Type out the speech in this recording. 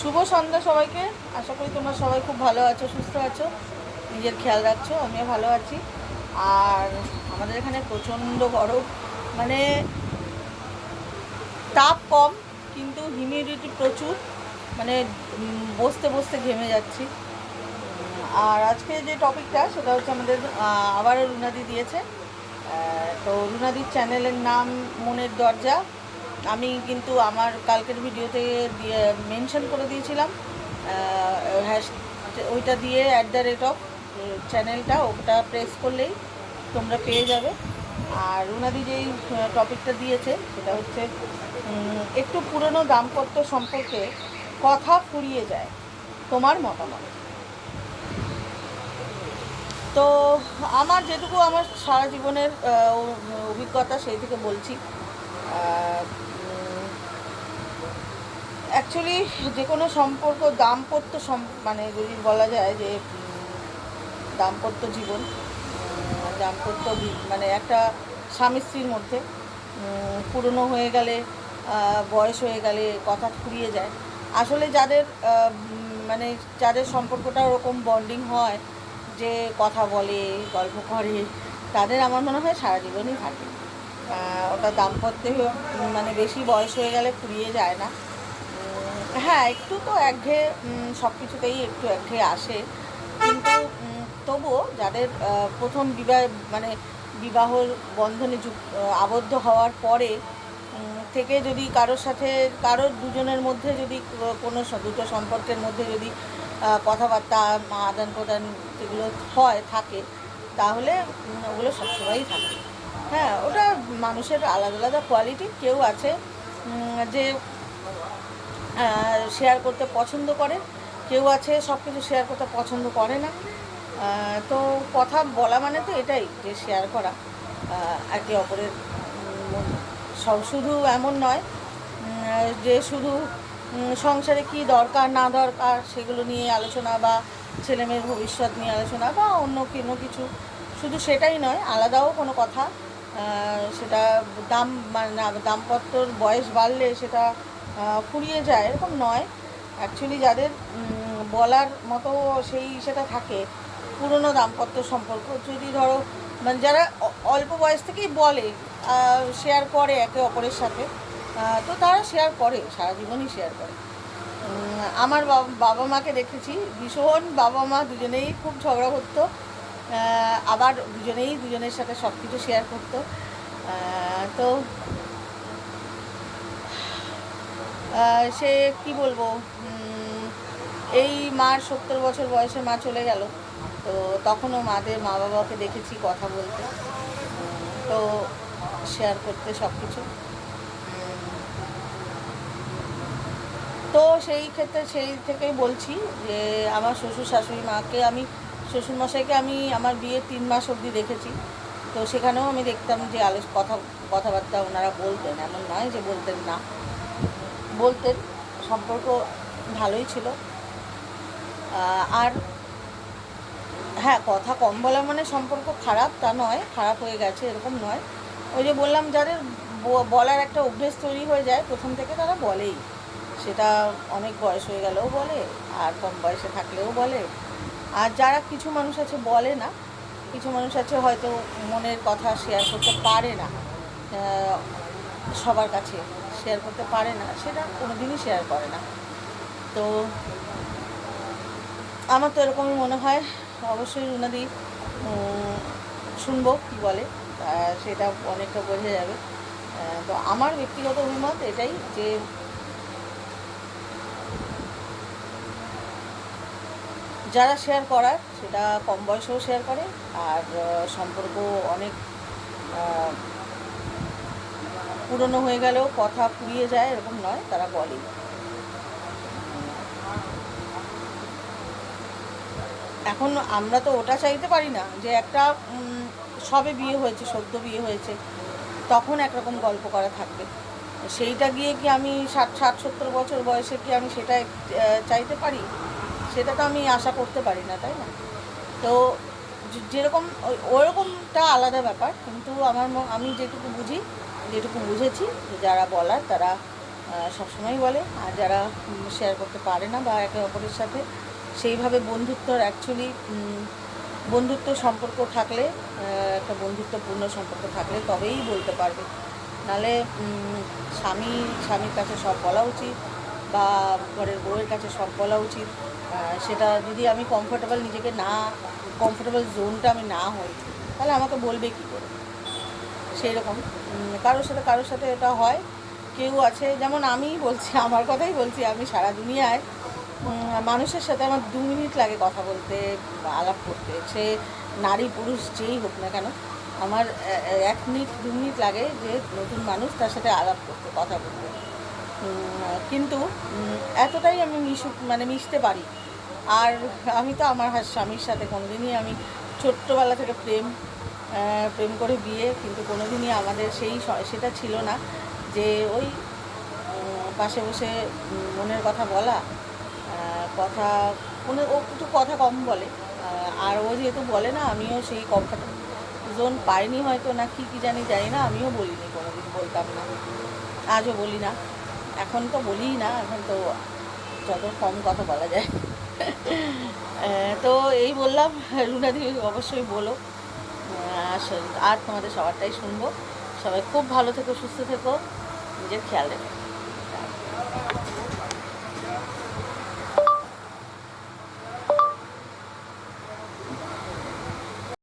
শুভ সন্ধ্যা সবাইকে। আশা করি তোমরা সবাই খুব ভালো আছো, সুস্থ আছো, নিজের খেয়াল রাখছো, আমিও ভালো আছি। আর আমাদের এখানে প্রচণ্ড গরম মানে তাপ কম, কিন্তু হিউমিডিটি প্রচুর মানে বসতে বসতে ঘেমে যাচ্ছি। আর আজকে যে টপিকটা, সেটা হচ্ছে আমাদের আবারও রুনাদি দিয়েছে। তো রুনাদির চ্যানেলের নাম মনের দরজা। আমি কিন্তু আমার কালকের ভিডিওতে মেনশন করে দিয়েছিলাম হ্যাশ ওইটা দিয়ে অ্যাট দ্য রেট অফ চ্যানেলটা ওটা প্রেস করলেই তোমরা পেয়ে যাবে। আর ওনাদি যেই টপিকটা দিয়েছে, সেটা হচ্ছে একটু পুরনো দাম্পত্য সম্পর্কে কথা ফুরিয়ে যায়, তোমার মতামত? তো, আমার যেটুকু আমার সারা জীবনের অভিজ্ঞতা সেই থেকে বলছি। অ্যাকচুয়ালি যে কোনো সম্পর্ক দাম্পত্য মানে যদি বলা যায় যে দাম্পত্য জীবন দাম্পত্য মানে একটা স্বামী স্ত্রীর মধ্যে পুরনো হয়ে গেলে বয়স হয়ে গেলে কথা ফুরিয়ে যায়। আসলে যাদের মানে যাদের সম্পর্কটা ওরকম বন্ডিং হয়, যে কথা বলে, গল্প করে, তাদের আমার মনে হয় সারা জীবনই থাকে। ওটা দাম্পত্যে মানে বেশি বয়স হয়ে গেলে ফুরিয়ে যায় না। হ্যাঁ একটু তো একঘেয়ে সব কিছুতেই একটু একঘেয়ে আসে। কিন্তু তবুও যাদের প্রথম বিবাহ মানে বিবাহর বন্ধনে আবদ্ধ হওয়ার পরে থেকে যদি কারোর সাথে, কারোর দুজনের মধ্যে যদি কোনো দুটো সম্পর্কের মধ্যে যদি কথাবার্তা আদান প্রদান এগুলো হয়, থাকে, তাহলে ওগুলো সবসময়ই থাকে। হ্যাঁ ওটা মানুষের আলাদা আলাদা কোয়ালিটি। কেউ আছে যে শেয়ার করতে পছন্দ করে। কেউ আছে সব কিছু শেয়ার করতে পছন্দ করে না। তো কথা বলা মানে তো এটাই যে শেয়ার করা একে অপরের সব শুধু এমন নয় যে শুধু সংসারে কি দরকার, না দরকার, সেগুলো নিয়ে আলোচনা বা ছেলেমেয়ের ভবিষ্যৎ নিয়ে আলোচনা বা অন্য কোনো কিছু, শুধু সেটাই নয়, আলাদাও কোনো কথা সেটা দাম মানে দাম্পত্যর বয়স বাড়লে সেটা ফুরিয়ে যায়, এরকম নয়। অ্যাকচুয়ালি যাদের বলার মতো সেই সেটা থাকে, পুরনো দাম্পত্য সম্পর্ক, যদি ধরো মানে যারা অল্প বয়স থেকেই বলে শেয়ার করে একে অপরের সাথে তো তারা শেয়ার করে, সারা জীবনই শেয়ার করে। আমার বাবা- মাকে দেখেছি, ভীষণ বাবা মা দুজনেই খুব ঝগড়া করতো আবার দুজনেই দুজনের সাথে সব কিছু শেয়ার করতো তো সে কি বলব এই মার সত্তর বছর বয়সে মা চলে গেল। তো তখনও মাদের মা বাবাকে দেখেছি কথা বলতে। তো শেয়ার করতে সব কিছু তো সেই ক্ষেত্রে সেই থেকেই বলছি যে, আমার শ্বশুর শাশুড়ি মাকে আমি শ্বশুরমশাইকে আমি আমার বিয়ের তিন মাস অবধি দেখেছি। তো সেখানেও আমি দেখতাম যে আলো কথা, কথাবার্তা ওনারা বলতেন, এমন নয় যে বলতেন না। বলতেন সম্পর্ক ভালোই ছিল। আর হ্যাঁ কথা কম বলা মানে সম্পর্ক খারাপ তা নয়, খারাপ হয়ে গেছে এরকম নয়। ওই যে বললাম, যাদের বলার একটা অভ্যেস তৈরি হয়ে যায়, প্রথম থেকে তারা বলেই। সেটা অনেক বয়স হয়ে গেলেও বলে, আর কম বয়সে থাকলেও বলে। আর যারা কিছু মানুষ আছে, বলে না। কিছু মানুষ আছে হয়তো মনের কথা শেয়ার করতে পারে না। সবার কাছে শেয়ার করতে পারে না, সেটা কোনো দিনই শেয়ার করে না। তো আমার তো এরকমই মনে হয়। অবশ্যই রুনাদি শুনব কী বলে সেটা অনেকটা বোঝা যাবে। তো আমার ব্যক্তিগত অভিমত এটাই যে যারা শেয়ার করার, সেটা কম বয়সেও শেয়ার করে, আর সম্পর্ক অনেক পুরনো হয়ে গেলেও কথা ফুরিয়ে যায়, এরকম নয়, তারা বলে। এখন আমরা তো ওটা চাইতে পারি না যে একটা সবে বিয়ে হয়েছে, সদ্য বিয়ে হয়েছে, তখন একরকম গল্প করা থাকবে। সেইটা গিয়ে কি আমি ষাট ষাট, সত্তর বছর বয়সে কি আমি সেটা চাইতে পারি? সেটা তো আমি আশা করতে পারি না, তাই না? তো যেরকম ওরকমটা আলাদা ব্যাপার, কিন্তু আমার আমি যেটুকু বুঝি যেটুকু বুঝেছি যারা বলার তারা সবসময় বলে। আর যারা শেয়ার করতে পারে না বা একে অপরের সাথে, সেইভাবে বন্ধুত্বর অ্যাকচুয়ালি বন্ধুত্ব সম্পর্ক থাকলে একটা বন্ধুত্বপূর্ণ সম্পর্ক থাকলে তবেই বলতে পারবে। নালে স্বামী, স্বামীর কাছে সব বলা উচিত বা ঘরের বউয়ের কাছে সব বলা উচিত। সেটা যদি আমি কমফোর্টেবল নিজেকে না কমফোর্টেবল জোনটা আমি না হই, তাহলে আমাকে বলবে কী করে? সেই রকম কারোর সাথে কারোর সাথে এটা হয়। কেউ আছে, যেমন আমি বলছি, আমার কথাই বলছি, আমি সারা দুনিয়ায় মানুষের সাথে আমার দু মিনিট লাগে কথা বলতে, আলাপ করতে। সে নারী পুরুষ যেই হোক না কেন, আমার এক মিনিট, দু মিনিট লাগে যে নতুন মানুষ তার সাথে আলাপ করতে, কথা বলতে। কিন্তু এতটাই আমি মিশু মানে মিশতে পারি। আর আমি তো আমার স্বামীর সাথে কোনোদিনই আমি ছোট্টবেলা থেকে প্রেম প্রেম করে বিয়ে, কিন্তু কোনোদিনই আমাদের সেই সেটা ছিল না যে ওই পাশে বসে মনের কথা বলা কথা, মনে, ও একটু কথা কম বলে আর ও যেহেতু বলে না, আমিও সেই কমফর্ট জোন পাইনি হয়তো না কি কি জানি জানি না, আমিও বলিনি কোনোদিন, বলতাম না। আজও বলি না। এখন তো বলি না, এখন তো যত কম কথা বলা যায়। তো এই বললাম, রুনাদি অবশ্যই বলো। আর তোমাদের সবারটাই শুনব। সবাই খুব ভালো থেকো সুস্থ থেকো। নিজের খেয়াল রেখো।